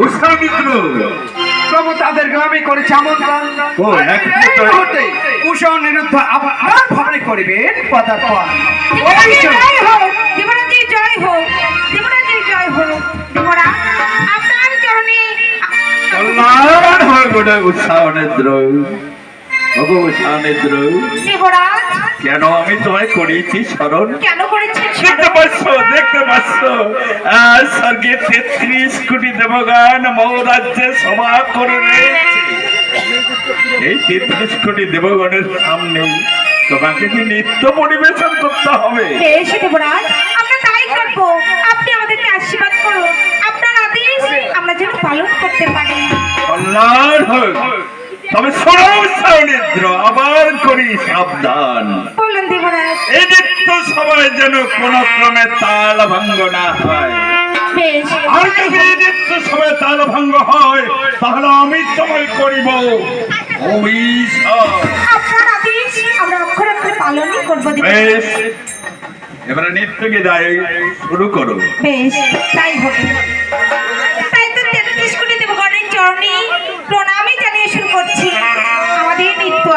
উষা মিত্র প্রভু তাদেরকে আমি করেছি আমন্ত্রণ। ও, এক মুহূর্তে উষা অনিরুদ্ধ আবার আমার ভবনে করিবেন পদার্পণ। জয় হোক দেবরাজের জয় হোক দেবরাজের জয় হোক। দেবরাজ আপনার চরণে কল্যাণ গোটা উৎসাহ নেদ্র কেন আমি তোমায় করিয়েছি স্মরণ? কেন করেছেন দেখতে পাচ্ছ দেখতে পাচ্ছ। স্বর্গে তেত্রিশ কোটি দেবগান মৌরাজ্যে সভা করে রয়েছে। এই তেত্রিশ কোটি দেবগণের সামনে তোমাকে কি নৃত্য পরিবেশন করতে হবে? বেশ দেবরাজ আমরা তাই করব। আপনি আমাদেরকে আশীর্বাদ করুন। আপনার আদেশ আমরা যেন পালন করতে পারি। কল্যাণ হোক। তবে শোনো সৌনিদ্র আবার করি সাবধান। এই নৃত্য সবাই যেন কোন ক্রমে তাল ভঙ্গ না হয়। আর যদি এই নৃত্য সবাই তাল ভঙ্গ হয় তাহলে আমি তোমায় করিব বেশ এবারে নৃত্যকে যাই শুরু করো। বেশ তাই হবে।